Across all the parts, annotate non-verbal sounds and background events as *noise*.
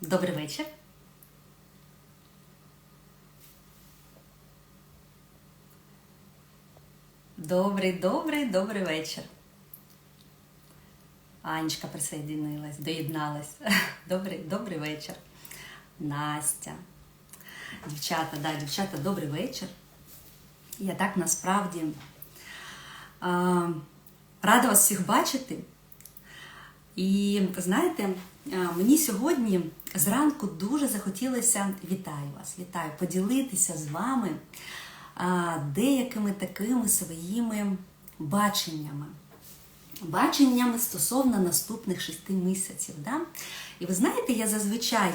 Добрий вечір. Добрий, добрий, добрий вечір. Анечка присоединилась, доєдналась. *laughs* Добрий, добрий вечір. Настя. Дівчата, да, дівчата, добрий вечір. Я так насправді а, рада вас всіх бачити. І знаєте, мені сьогодні зранку дуже захотілося вітаю вас, вітаю, поділитися з вами деякими такими своїми баченнями. Баченнями стосовно наступних шести місяців. Да? І ви знаєте, я зазвичай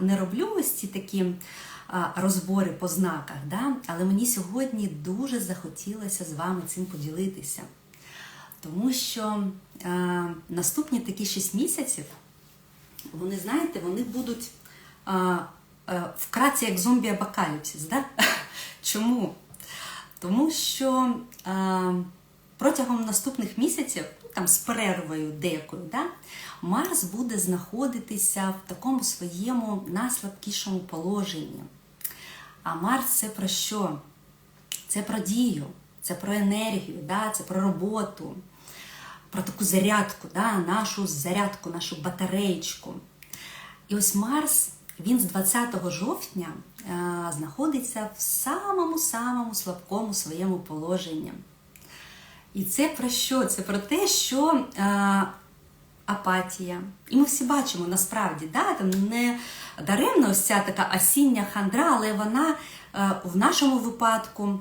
не роблю ось ці такі розбори по знаках, да? але мені сьогодні дуже захотілося з вами цим поділитися. Тому що наступні такі 6 місяців, вони, знаєте, вони будуть а, а, вкратце як зомбі-апокаліпсис. Да? *laughs* Чому? Тому що а, протягом наступних місяців, ну, там з перервою деякою, да, Марс буде знаходитися в такому своєму найслабкішому положенні. А Марс це про що? Це про дію, це про енергію, да, це про роботу, про таку зарядку, да, нашу зарядку, нашу батареєчку. І ось Марс, він з 20 жовтня е, знаходиться в самому-самому слабкому своєму положенні. І це про що? Це про те, що е, апатія. І ми всі бачимо насправді, да, там не даремно ось ця така осіння хандра, але вона е, в нашому випадку е,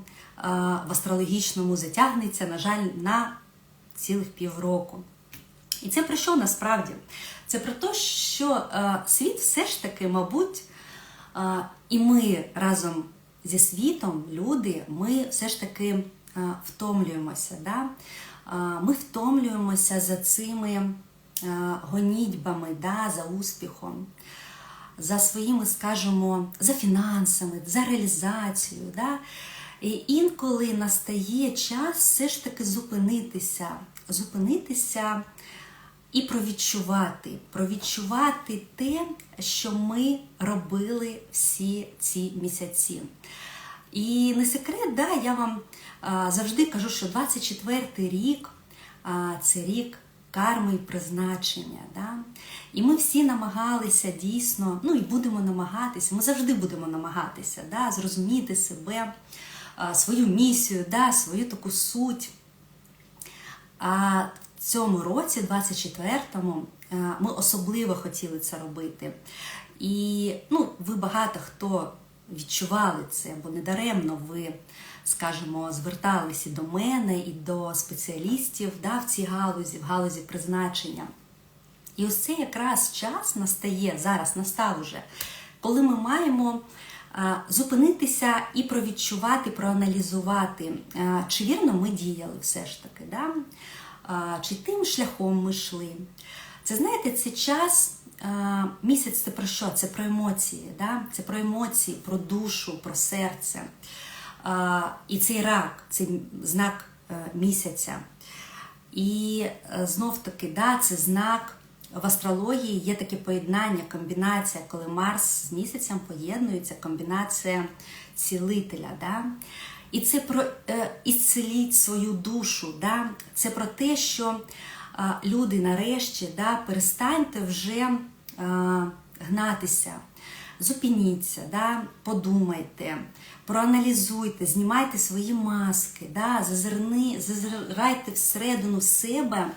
в астрологічному затягнеться, на жаль, на цілих півроку. І це про що насправді? Це про те, що е, світ все ж таки, мабуть, е, і ми разом зі світом, люди, ми все ж таки е, втомлюємося. Да? Ми втомлюємося за цими гонітьбами, да, за успіхом, за своїми, скажімо, за фінансами, за реалізацією. Да? І інколи настає час все ж таки зупинитися, зупинитися і провідчувати, провідчувати те, що ми робили всі ці місяці. І не секрет, да, я вам завжди кажу, що 24-й рік це рік карми і призначення. Да? І ми всі намагалися дійсно, ну і будемо намагатися, ми завжди будемо намагатися да, зрозуміти себе, свою місію, да, свою таку суть. А в цьому році, 24-му, ми особливо хотіли це робити. І ну, ви багато хто відчували це, бо недаремно ви, скажімо, зверталися до мене і до спеціалістів да, в цій галузі, в галузі призначення. І ось це якраз час настає, зараз настав уже, коли ми маємо зупинитися і провідчувати, проаналізувати, чи вірно ми діяли все ж таки, да? чи тим шляхом ми йшли. Це знаєте, це час. Місяць це про що? Це про емоції, да? це про емоції, про душу, про серце. І цей рак, це знак місяця. І знов таки, да, це знак в астрології є таке поєднання, комбінація, коли Марс з місяцем поєднується, комбінація цілителя. Да? І це про е, ісцеліть свою душу. Да? Це про те, що е, люди нарешті да, перестаньте вже е, гнатися, зупиніться, да? подумайте, проаналізуйте, знімайте свої маски, да? зазирни, зазирайте всередину себе.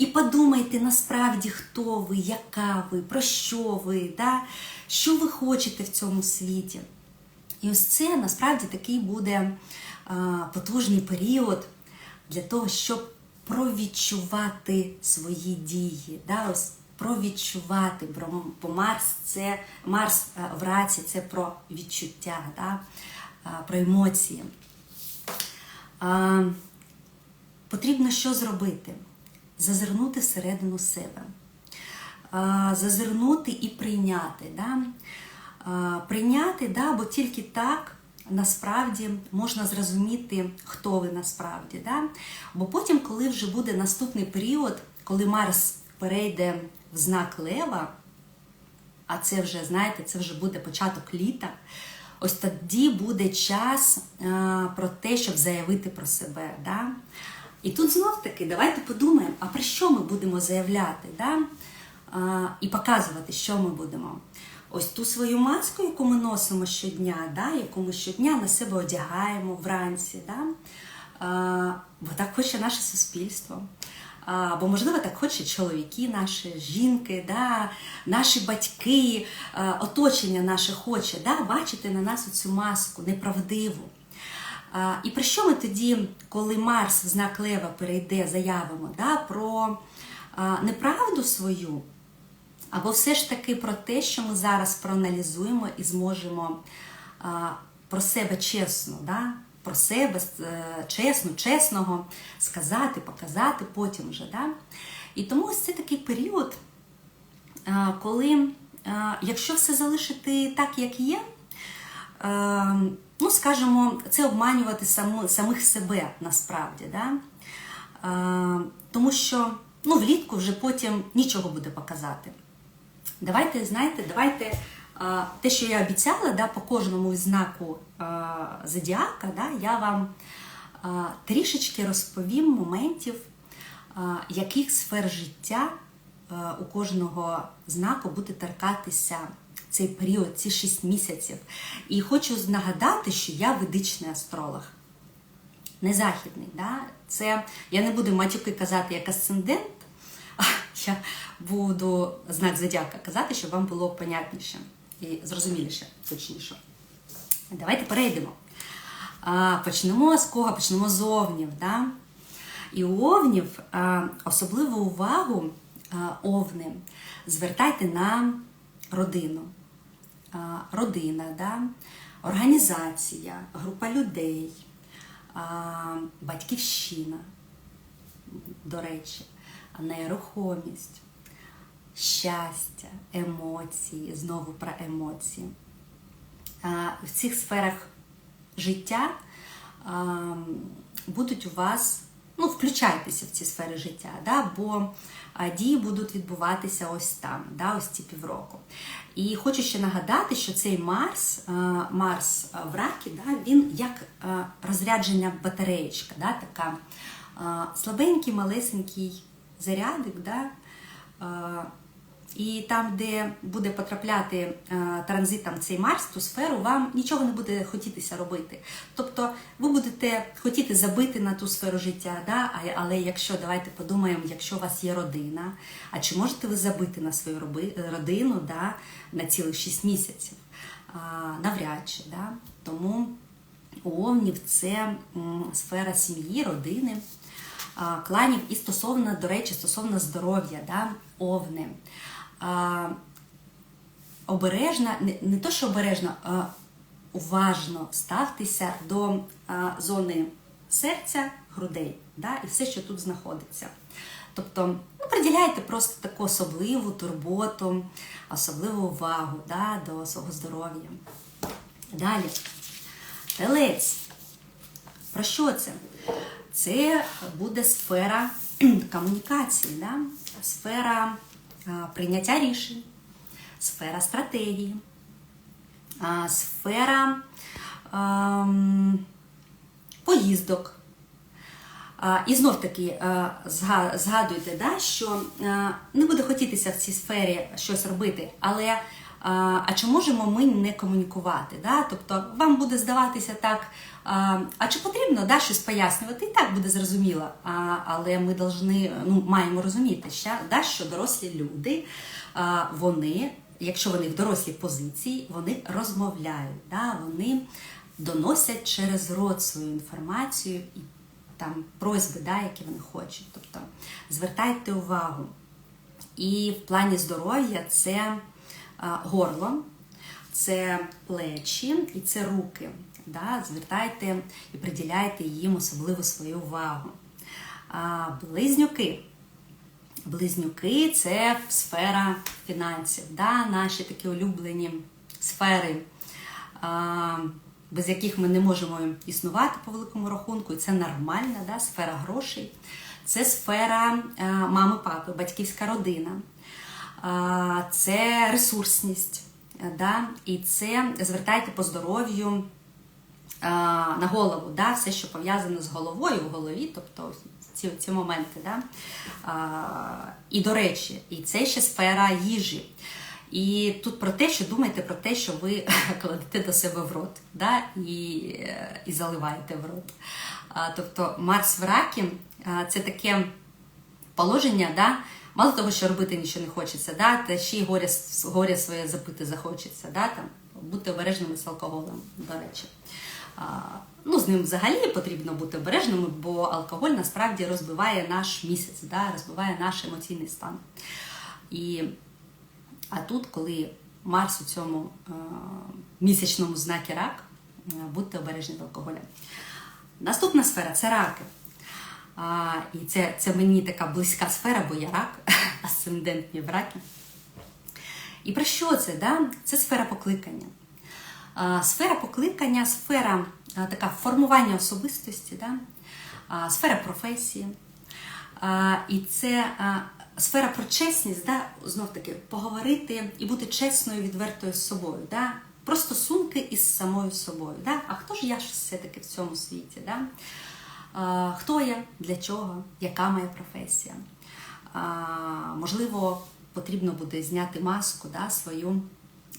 І подумайте насправді, хто ви, яка ви, про що ви, да? що ви хочете в цьому світі. І ось це насправді такий буде потужний період для того, щоб провідчувати свої дії. Да? Ось Провідчувати, бо Марс це Марс в раці це про відчуття, да? про емоції. Потрібно що зробити? Зазирнути всередину себе, зазирнути і прийняти. Да? Прийняти, да, бо тільки так насправді можна зрозуміти, хто ви насправді. Да? Бо потім, коли вже буде наступний період, коли Марс перейде в знак Лева, а це вже, знаєте, це вже буде початок літа. Ось тоді буде час а, про те, щоб заявити про себе. Да? І тут знов таки давайте подумаємо, а про що ми будемо заявляти? Да? А, і показувати, що ми будемо. Ось ту свою маску, яку ми носимо щодня, да? яку ми щодня на себе одягаємо вранці. Да? А, бо так хоче наше суспільство. А, бо, можливо, так хочуть чоловіки, наші жінки, да, наші батьки, а, оточення наше хоче да, бачити на нас цю маску неправдиву. А, і про що ми тоді, коли Марс в знак Лева перейде, заявимо да, про а, неправду свою, або все ж таки про те, що ми зараз проаналізуємо і зможемо а, про себе чесно, да, про себе е, чесно, чесного сказати, показати потім вже. Да? І тому ось це такий період, а, коли, а, якщо все залишити так, як є, а, ну, скажімо, це обманювати сам, самих себе насправді. Да? А, тому що ну, влітку вже потім нічого буде показати. Давайте, знаєте, давайте а, те, що я обіцяла, да, по кожному знаку а, зодіака, да, я вам а, трішечки розповім моментів, яких сфер життя у кожного знаку буде торкатися цей період, ці 6 місяців. І хочу нагадати, що я ведичний астролог. Не західний, да? це я не буду матюки казати як асцендент, я буду знак зодіака казати, щоб вам було понятніше і зрозуміліше, точніше. Давайте перейдемо. Почнемо з кого? Почнемо з овнів. Да? І у овнів особливу увагу овни звертайте на родину. Родина, да? організація, група людей, батьківщина, до речі нерухомість, щастя, емоції, знову про емоції. В цих сферах життя будуть у вас, ну, включайтеся в ці сфери життя, да, бо дії будуть відбуватися ось там, да, ось ці півроку. І хочу ще нагадати, що цей Марс, Марс в ракі, да, він як розрядження батареєчка, да, така слабенький, малесенький зарядик, да? І там, де буде потрапляти транзитом цей Марс, ту сферу, вам нічого не буде хотітися робити. Тобто ви будете хотіти забити на ту сферу життя, да? але якщо давайте подумаємо, якщо у вас є родина, а чи можете ви забити на свою родину да? на цілих 6 місяців? Навряд чи. Да? Тому у Овнів це сфера сім'ї, родини кланів і стосовно, до речі, стосовно здоров'я, да, овни. А, Обережно, не, не то, що обережно, а уважно ставтеся до а, зони серця, грудей да, і все, що тут знаходиться. Тобто ну, приділяйте просто таку особливу турботу, особливу увагу да, до свого здоров'я. Далі. Телець. Про що це? це буде сфера комунікації, да? сфера прийняття рішень, сфера стратегії, сфера поїздок. І знов таки згадуйте, да, що не буде хотітися в цій сфері щось робити, але а чи можемо ми не комунікувати? Да? Тобто вам буде здаватися так, а чи потрібно да, щось пояснювати? І так буде зрозуміло. А, Але ми должны, ну, маємо розуміти, що, да, що дорослі люди, а, вони, якщо вони в дорослій позиції, вони розмовляють, да? вони доносять через рот свою інформацію і там просьби, да, які вони хочуть. Тобто звертайте увагу. І в плані здоров'я це горло, це плечі і це руки. Да? Звертайте і приділяйте їм особливо свою увагу. А, Близнюки. Близнюки це сфера фінансів, да? наші такі улюблені сфери, без яких ми не можемо існувати по великому рахунку, і це нормальна да? сфера грошей. Це сфера мами, папи, батьківська родина. Це ресурсність. Да? І це звертайте по здоров'ю на голову, да? все, що пов'язано з головою в голові, тобто ці, ці моменти. Да? І до речі, і це ще сфера їжі. І тут про те, що думайте про те, що ви *laughs* кладете до себе в рот да? і і заливаєте в рот. Тобто Марс в ракі це таке положення, да? Мало того, що робити нічого не хочеться, да? та ще й горя, горя своє запити захочеться. Да? Там, Бути обережними з алкоголем, до речі. А, ну, З ним взагалі потрібно бути обережними, бо алкоголь насправді розбиває наш місяць, да? розбиває наш емоційний стан. І а тут, коли Марс у цьому е, місячному знакі рак, е, будьте обережні до алкоголя. Наступна сфера це раки. А, І це це мені така близька сфера, бо я рак, *laughs* асцендентні в раки. І про що це? Да? Це сфера покликання. А, Сфера покликання, сфера а, така формування особистості, да? а, сфера професії. А, І це а, сфера про чесність, да? знов таки поговорити і бути чесною, відвертою з собою. Да? Про стосунки із самою собою. Да? А хто ж я ж все-таки в цьому світі? Да? Хто я, для чого, яка моя професія? Можливо, потрібно буде зняти маску да, свою.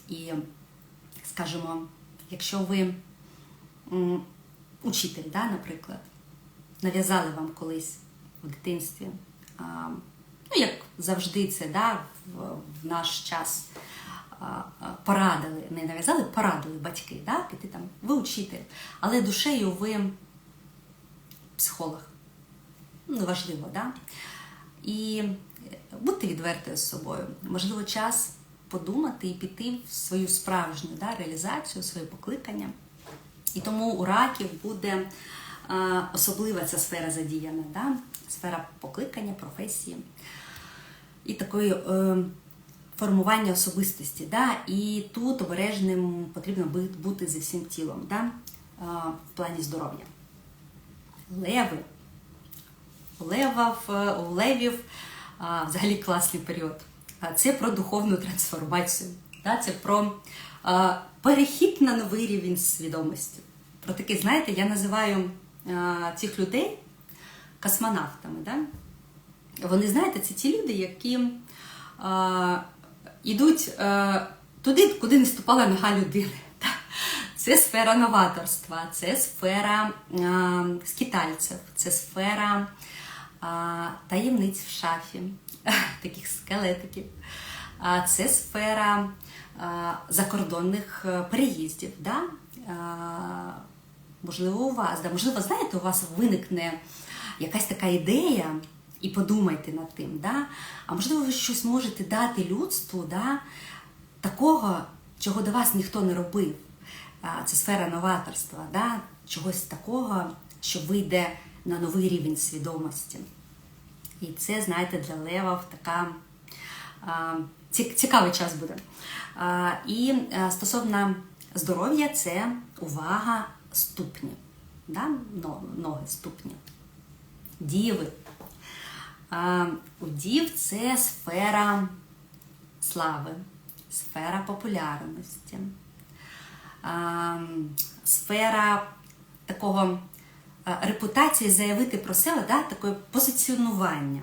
І, скажімо, якщо ви учитель, да, наприклад, нав'язали вам колись в дитинстві, ну, як завжди, це да, в, наш час порадили, не нав'язали, порадили батьки, да, піти там, ви учитель, але душею ви психолог. Ну, важливо, да? І будьте відвертою з собою. Можливо, час подумати і піти в свою справжню да, реалізацію, своє покликання. І тому у раків буде е, особлива ця сфера задіяна, да? сфера покликання, професії і такої е, формування особистості. Да? І тут обережним потрібно бути зі всім тілом да? е, в плані здоров'я. Леви. Лева, левів взагалі класний період. Це про духовну трансформацію. Це про перехід на новий рівень свідомості. Про такий, знаєте, я називаю цих людей космонавтами. Да? Вони, знаєте, це ті люди, які йдуть туди, куди не ступала нога людини. Це сфера новаторства, це сфера а, скітальців, це сфера а, таємниць в шафі, *laughs* таких скелетиків. А, це сфера а, закордонних переїздів. Да? А, можливо, у вас, да? можливо, знаєте, у вас виникне якась така ідея, і подумайте над тим. Да? А можливо, ви щось можете дати людству да? такого, чого до вас ніхто не робив це сфера новаторства, да? чогось такого, що вийде на новий рівень свідомості. І це, знаєте, для левів така цікавий час буде. І а, стосовно здоров'я, це увага ступні. Да? Ноги ступні. Діви. У дів це сфера слави, сфера популярності сфера такого репутації заявити про себе, да, таке позиціонування.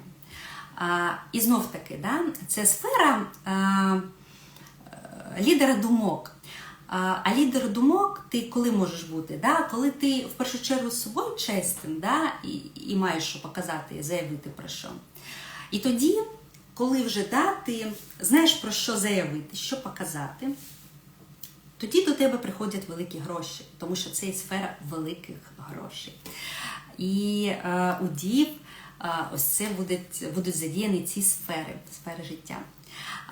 І знов таки, да, це сфера а, лідера думок. А, а лідер думок ти коли можеш бути? Да? Коли ти в першу чергу з собою чесним да? і і маєш що показати і заявити про що. І тоді, коли вже да, ти знаєш про що заявити, що показати. Тоді до тебе приходять великі гроші, тому що це і сфера великих грошей. І е, у дів е, ось це будуть, будуть задіяні ці сфери, сфери життя.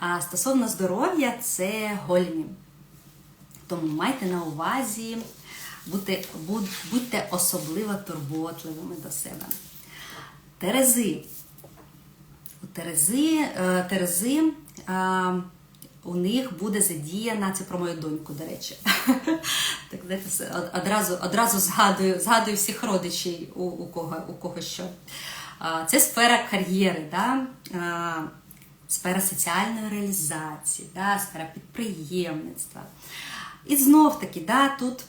А стосовно здоров'я, це гольні. Тому майте на увазі, будьте, будь, будьте особливо турботливими до себе. Терези. У Терези, е, Терези е, у них буде задіяна, це про мою доньку, до речі. *laughs* Так, Одразу одразу згадую згадую всіх родичів, у, у, кого у кого що. Це сфера кар'єри. Да? сфера соціальної реалізації, да, сфера підприємництва. І знов таки, да, тут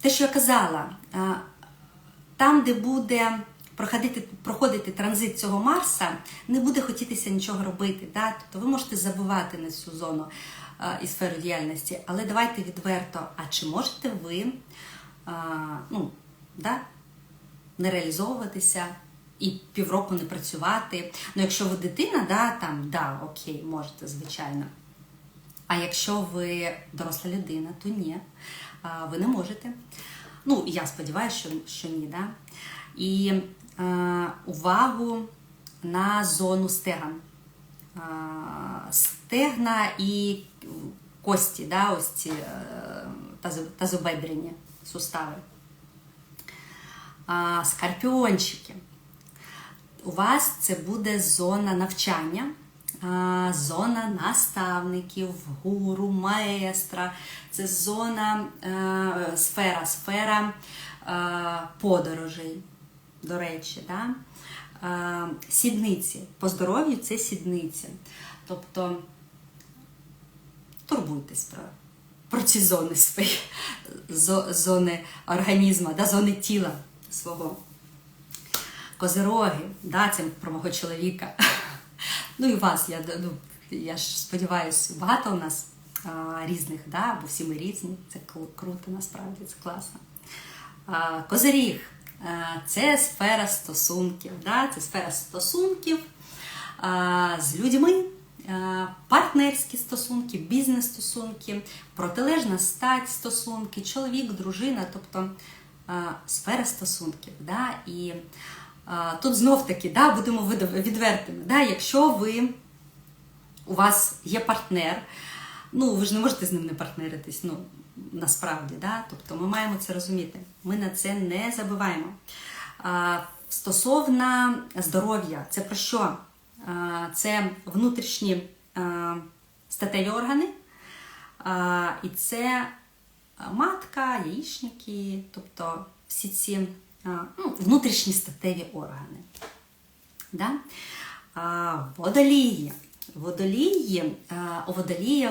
те, що я казала, там, де буде проходити проходити транзит цього Марса, не буде хотітися нічого робити. Да? Тобто ви можете забувати на цю зону е, і сферу діяльності, але давайте відверто, а чи можете ви е, ну, да, не реалізовуватися? І півроку не працювати. Ну, якщо ви дитина, да, там, да, окей, можете, звичайно. А якщо ви доросла людина, то ні, ви не можете. Ну, я сподіваюся, що що ні. Да? І е, увагу на зону стеган. Е, стегна і кості, да, ось ці е, тазобедрені сустави. Е, скорпіончики. У вас це буде зона навчання зона наставників, гуру, маестра, це зона е, сфера, сфера е, подорожей, до речі. Да? Е, сідниці. По здоров'ю це сідниці. Тобто турбуйтесь про про ці зони свої, зони організму, да, зони тіла свого. Козироги, да, це про мого чоловіка. *laughs* Ну і вас, я ну, я ж сподіваюся, багато у нас а, різних, да, бо всі ми різні. Це круто, насправді, це класно. А, Козиріг це сфера стосунків. Да, Це сфера стосунків з людьми. Партнерські стосунки, бізнес-стосунки, протилежна стать стосунки, чоловік, дружина, тобто сфера стосунків. Да? І Тут знов таки да, будемо відвертими. Да, Якщо ви у вас є партнер, ну ви ж не можете з ним не партнеритись, ну насправді, да? тобто ми маємо це розуміти. Ми на це не забуваємо. А, Стосовно здоров'я, це про що? А, Це внутрішні а, статеві органи, а, і це матка, яєчники, тобто всі ці ну, внутрішні статеві органи. Да? А, Водолії. Водолії, у водоліїв,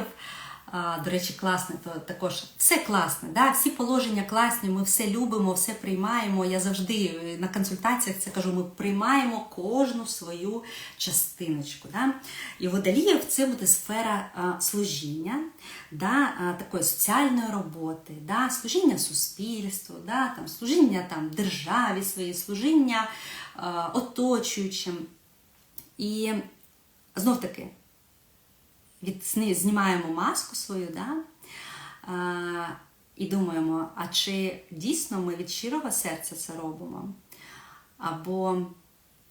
до речі, класне, то також все класне. Да? Всі положення класні, ми все любимо, все приймаємо. Я завжди на консультаціях це кажу: ми приймаємо кожну свою частиночку. Да? І водоліїв це буде сфера служіння, да? такої соціальної роботи, да? служіння суспільству, да? там, служіння там, державі своїй, служіння оточуючим. І знов таки від, знімаємо маску свою, да? а, і думаємо, а чи дійсно ми від щирого серця це робимо? Або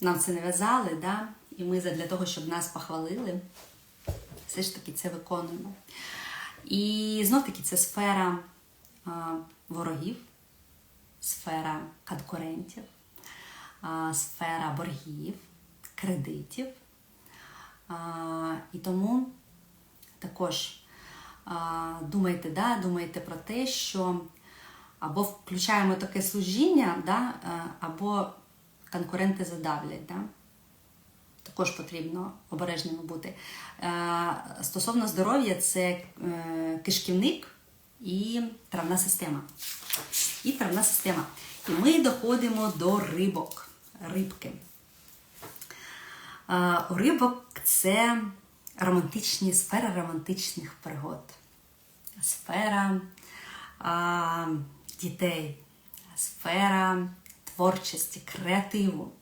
нам це не в'язали, да? і ми для того, щоб нас похвалили, все ж таки це виконуємо. І знов таки це сфера а, ворогів, сфера конкурентів, а, сфера боргів, кредитів. А, І тому також думайте, да, думайте про те, що або включаємо таке служіння, да, або конкуренти задавлять. Да. Також потрібно обережними бути. Стосовно здоров'я, це е, кишківник і травна система. І травна система. І ми доходимо до рибок, рибки. У рибок це романтичні сфера романтичних пригод, сфера а, дітей, сфера творчості, креативу.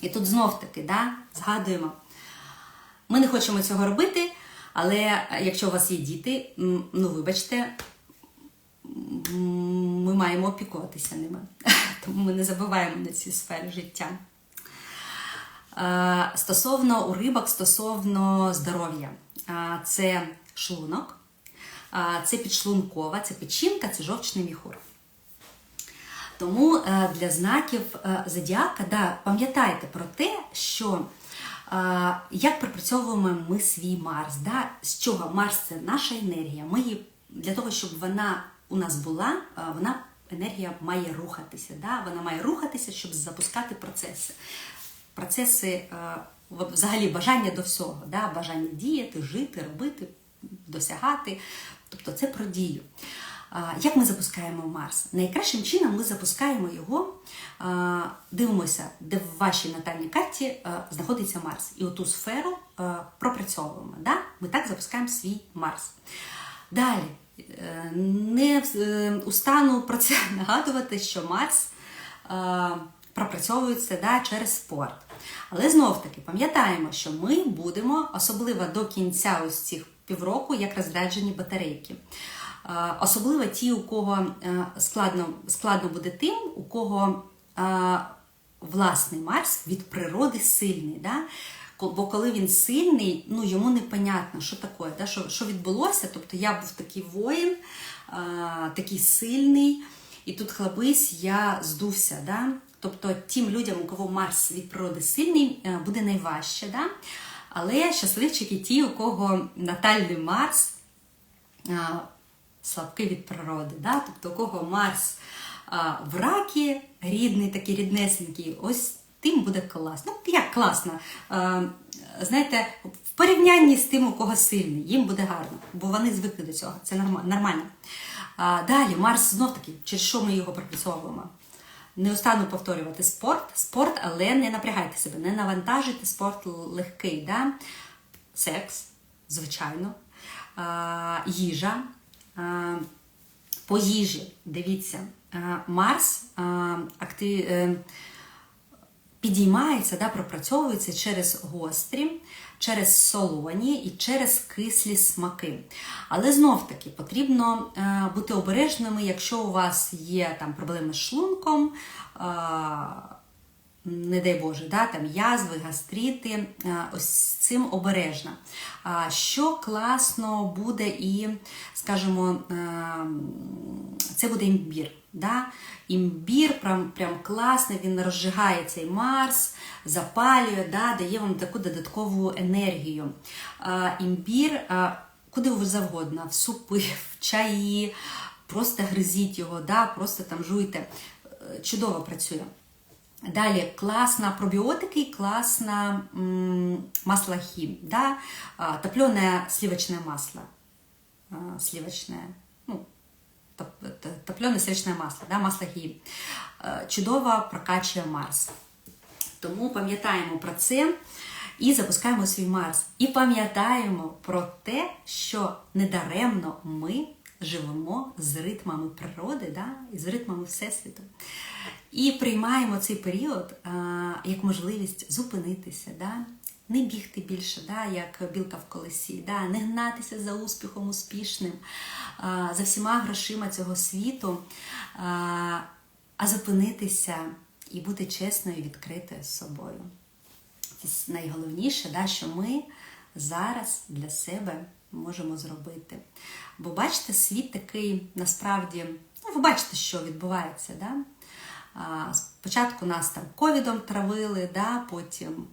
І тут знов-таки да, згадуємо, ми не хочемо цього робити, але якщо у вас є діти, ну вибачте, ми маємо опікуватися ними. *laughs* Тому ми не забуваємо на ці сфери життя. Е, стосовно у рибок, стосовно здоров'я, е, це шлунок, е, це підшлункова, це печінка, це жовчний міхур. Тому для знаків зодіака, да, пам'ятайте про те, що як пропрацьовуємо ми свій Марс. Да? З чого Марс це наша енергія. Ми її, Для того, щоб вона у нас була, вона енергія має рухатися. Да? Вона має рухатися, щоб запускати процеси процеси взагалі бажання до всього, да? бажання діяти, жити, робити, досягати. Тобто це про дію. Як ми запускаємо Марс? Найкращим чином ми запускаємо його, дивимося, де в вашій натальній карті знаходиться Марс. І оту сферу пропрацьовуємо. Да? Ми так запускаємо свій Марс. Далі, е, не е, устану про це *laughs* нагадувати, що Марс пропрацьовується да, через спорт. Але знов-таки пам'ятаємо, що ми будемо, особливо до кінця ось цих півроку, як розряджені батарейки. Особливо ті, у кого е, складно складно буде тим, у кого власний Марс від природи сильний. Да? Бо коли він сильний, ну йому непонятно, що таке, да? що що відбулося. Тобто я був такий воїн, такий сильний, і тут хлопись, я здувся. Да? Тобто тим людям, у кого Марс від природи сильний, е, буде найважче. Да? Але щасливчики ті, у кого натальний Марс слабкий від природи. Да? Тобто, у кого Марс в ракі, рідний, такий ріднесенький, ось тим буде класно. Ну, як класно? Знаєте, в порівнянні з тим, у кого сильний, їм буде гарно, бо вони звикли до цього. Це нормально. Далі, Марс знов таки, через що ми його пропрацьовуємо? Не устану повторювати спорт, спорт, але не напрягайте себе, не навантажуйте спорт легкий. Да? Секс, звичайно, а, їжа. По їжі, дивіться, Марс актив, е, підіймається, да, пропрацьовується через гострі, через солоні і через кислі смаки. Але знов-таки потрібно е, бути обережними, якщо у вас є там проблеми з шлунком не дай Боже, да, там язви, гастрити, ось цим обережно. Що класно буде і, скажімо, це буде імбір. Да? Імбір прям прям класний, він розжигає цей Марс, запалює, да, дає вам таку додаткову енергію. Імбір, куди ви завгодно, в супи, в чаї, просто гризіть його, да, просто там жуйте. Е, чудово працює. Далі класна пробіотики і класна масло хим, да? топленое сливочное масло. Сливочное, топленое сливочное масло, да? масло хим. Чудово прокачує Марс. Тому пам'ятаємо про це і запускаємо свій Марс. І пам'ятаємо про те, що недаремно ми живемо з ритмами природи да? і з ритмами Всесвіту. І приймаємо цей період а, як можливість зупинитися, да? Не бігти більше, да? як білка в колесі, да? не гнатися за успіхом успішним, за всіма грошима цього світу, а, зупинитися і бути чесною відкритою з собою. Це найголовніше, да? що ми зараз для себе можемо зробити. Бо бачите, світ такий насправді, ну, ви бачите, що відбувається. Да? Спочатку нас там ковідом травили, да, потім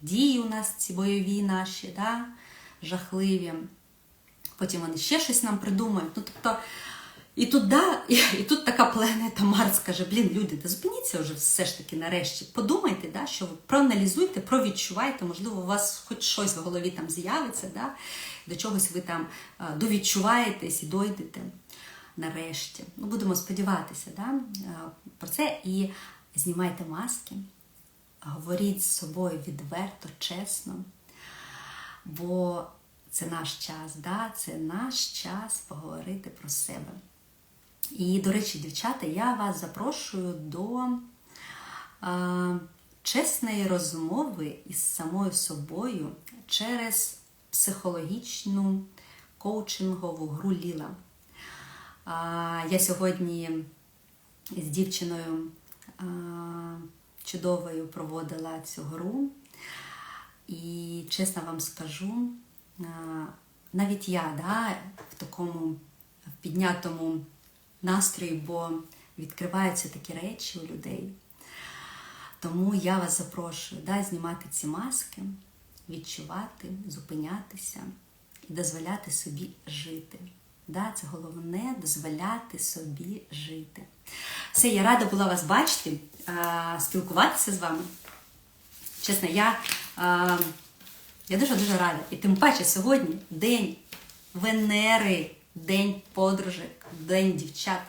дії у нас ці бойові наші, да, жахливі. Потім вони ще щось нам придумають. Ну, тобто, І тут да, і, *laughs* і тут така планета Марс каже, блін, люди, та зупиніться вже все ж таки нарешті. Подумайте, да, що ви проаналізуйте, провідчувайте, можливо, у вас хоч щось в голові там з'явиться, да, до чогось ви там довідчуваєтесь і дойдете нарешті. Ну, Будемо сподіватися да, про це і знімайте маски, говоріть з собою відверто, чесно, бо це наш час, да, це наш час поговорити про себе. І, до речі, дівчата, я вас запрошую до е, чесної розмови із самою собою через психологічну коучингову гру Ліла. Я сьогодні з дівчиною чудовою проводила цю гру, і чесно вам скажу, навіть я да, в такому в піднятому настрої, бо відкриваються такі речі у людей. Тому я вас запрошую да, знімати ці маски, відчувати, зупинятися і дозволяти собі жити. Да, Це головне дозволяти собі жити. Все, я рада була вас бачити, спілкуватися з вами. Чесно, я, я дуже-дуже рада. І тим паче сьогодні день Венери, день подружок, день дівчат.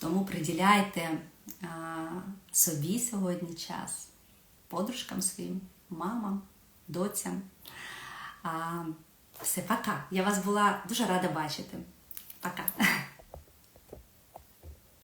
Тому приділяйте собі сьогодні час, подружкам своїм, мамам, доцям. Все, пока. Я вас була дуже рада бачити. Пока.